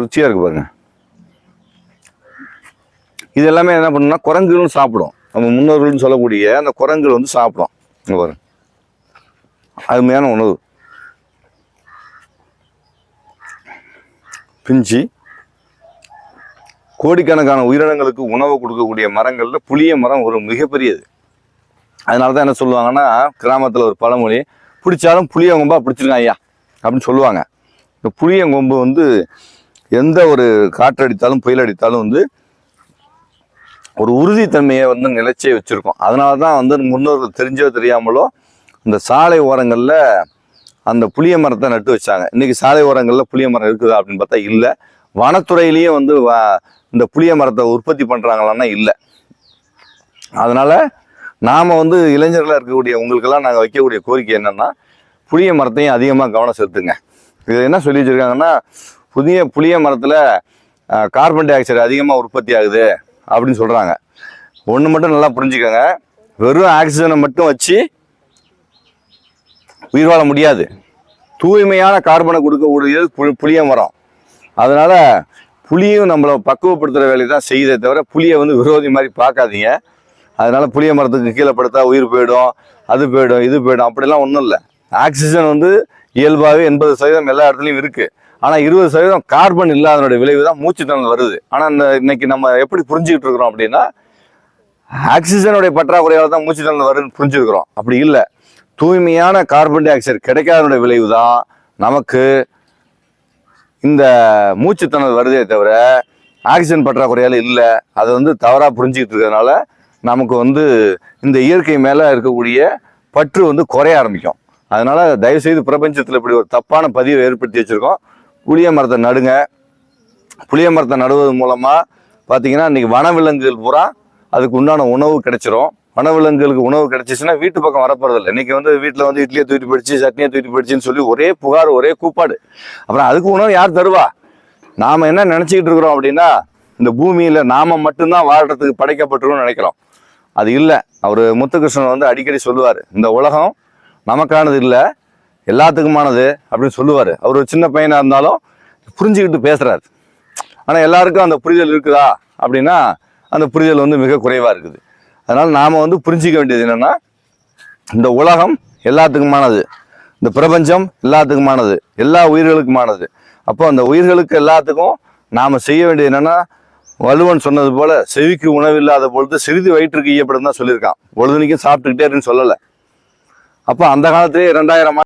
ருச்சியாக இருக்கு பாருங்க. இது எல்லாமே என்ன பண்ணுன்னா குரங்குகளும் சாப்பிடும். நம்ம முன்னோர்கள்னு சொல்லக்கூடிய அந்த குரங்குகள் வந்து சாப்பிடும். இங்க பாருங்க. அருமையான உணவு. பிஞ்சு கோடிக்கணக்கான உயிரினங்களுக்கு உணவு கொடுக்கக்கூடிய மரங்களில் புளிய மரம் ஒரு மிகப்பெரியது. அதனால தான் என்ன சொல்லுவாங்கன்னா கிராமத்தில் ஒரு பழமொழி பிடிச்சாலும் புளியங்கொம்பா பிடிச்சிருக்காங்க ஐயா. அப்படின்னு சொல்லுவாங்க. இந்த புளியங்கொம்பு வந்து எந்த ஒரு காற்று அடித்தாலும் புயல் அடித்தாலும் வந்து ஒரு உறுதித்தன்மையை வந்து நிலைச்சே வச்சுருக்கோம். அதனால தான் வந்து முன்னோர்கள் தெரிஞ்சோ தெரியாமலோ இந்த சாலை ஓரங்களில் அந்த புளிய மரத்தை நட்டு வச்சாங்க. இன்னைக்கு சாலை ஓரங்களில் புளிய மரம் இருக்குதா அப்படின்னு பார்த்தா இல்லை. வனத்துறையிலேயே வந்து இந்த புளிய மரத்தை உற்பத்தி பண்ணுறாங்களான்னா இல்லை. அதனால் நாம் வந்து இளைஞர்களாக இருக்கக்கூடிய உங்களுக்கெல்லாம் நாங்கள் வைக்கக்கூடிய கோரிக்கை என்னென்னா புளிய மரத்தையும் அதிகமாக கவனம் செலுத்துங்க. இது என்ன சொல்லி வச்சுருக்காங்கன்னா புதிய புளிய மரத்தில் கார்பன் டை ஆக்சைடு அதிகமாக உற்பத்தி ஆகுது அப்படின்னு சொல்கிறாங்க ஒன்று மட்டும் நல்லா புரிஞ்சுக்கோங்க. வெறும் ஆக்சிஜனை மட்டும் வச்சு உயிர் வாழ முடியாது. தூய்மையான கார்பனை கொடுக்கக்கூடியது பு- புளிய மரம். அதனால் புளியும் நம்மளை பக்குவப்படுத்துகிற வேலையை தான் செய்யுதே தவிர புளியை வந்து விரோதி மாதிரி பார்க்காதீங்க. அதனால் புளிய மரத்துக்கு கீழே படுத்தா உயிர் போயிடும் அது போயிடும் இது போயிடும் அப்படிலாம் ஒன்றும் இல்லை. ஆக்சிஜன் வந்து இயல்பாகவே எண்பது சதவீதம் எல்லா இடத்துலையும் இருக்குது ஆனால் இருபது சதவீதம் கார்பன் இல்லாதனுடைய விளைவு தான் மூச்சுத்தனல் வருது. ஆனால் இந்த இன்னைக்கு நம்ம எப்படி புரிஞ்சுக்கிட்டு இருக்கிறோம் அப்படின்னா ஆக்சிஜனுடைய பற்றாக்குறையால் தான் மூச்சுத்திறன் வருதுன்னு புரிஞ்சுருக்கிறோம் அப்படி இல்லை. தூய்மையான கார்பன் டை ஆக்சைடு கிடைக்காதனுடைய விளைவு தான் நமக்கு இந்த மூச்சுத்திணறல் வருதே தவிர ஆக்சிஜன் பற்றாக்குறையால் இல்லை. அதை வந்து தவறாக புரிஞ்சுக்கிட்டு இருக்கிறதுனால நமக்கு வந்து இந்த இயற்கை மேலே இருக்கக்கூடிய பற்று வந்து குறைய ஆரம்பிக்கும். அதனால தயவுசெய்து பிரபஞ்சத்தில் இப்படி ஒரு தப்பான பதிவை ஏற்படுத்தி வச்சுருக்கோம். புளிய மரத்தை நடுங்க. புளிய மரத்தை நடுவது மூலமாக பார்த்தீங்கன்னா இன்னைக்கு வனவிலங்குகள் பூரா அதுக்கு உண்டான உணவு கிடைச்சிரும். வனவிலங்குகளுக்கு உணவு கிடைச்சிச்சுன்னா வீட்டு பக்கம் வரப்போறதில்லை. இன்னைக்கு வந்து வீட்டில் வந்து இட்லியை தூக்கி போயிடுச்சு சட்னியை தூக்கி போயிடுச்சுன்னு சொல்லி ஒரே புகார் ஒரே கூப்பாடு. அப்புறம் அதுக்கு உணவு யார் தருவா? நாம் என்ன நினச்சிக்கிட்டு இருக்கிறோம் அப்படின்னா இந்த பூமியில் நாம் மட்டும்தான் வாழ்கிறதுக்கு படைக்கப்பட்டிருக்கோம்னு நினைக்கிறோம். அது இல்லை. அவர் முத்துகிருஷ்ணன் வந்து அடிக்கடி சொல்லுவார் இந்த உலகம் நமக்கானது இல்லை எல்லாத்துக்குமானது அப்படின்னு சொல்லுவார். அவர் ஒரு சின்ன பையனாக இருந்தாலும் புரிஞ்சுக்கிட்டு பேசுகிறார் ஆனால் எல்லாருக்கும் அந்த புரிதல் இருக்குதா அப்படின்னா அந்த புரிதல் வந்து மிக குறைவாக இருக்குது. அதனால் நாம் வந்து புரிஞ்சிக்க வேண்டியது என்னென்னா இந்த உலகம் எல்லாத்துக்குமானது இந்த பிரபஞ்சம் எல்லாத்துக்குமானது எல்லா உயிர்களுக்குமானது. அப்போ அந்த உயிர்களுக்கு எல்லாத்துக்கும் நாம் செய்ய வேண்டியது என்னென்னா வள்ளுவன் சொன்னது போல் செவிக்கு உணவில்லாத பொழுது சிறிது வயிற்றுக்கு ஈயப்படும் தான் சொல்லியிருக்கான். பொழுதுனிக்கும் சாப்பிட்டுக்கிட்டே இருன்னு சொல்லலை. அப்போ அந்த காலத்திலே ரெண்டாயிரம்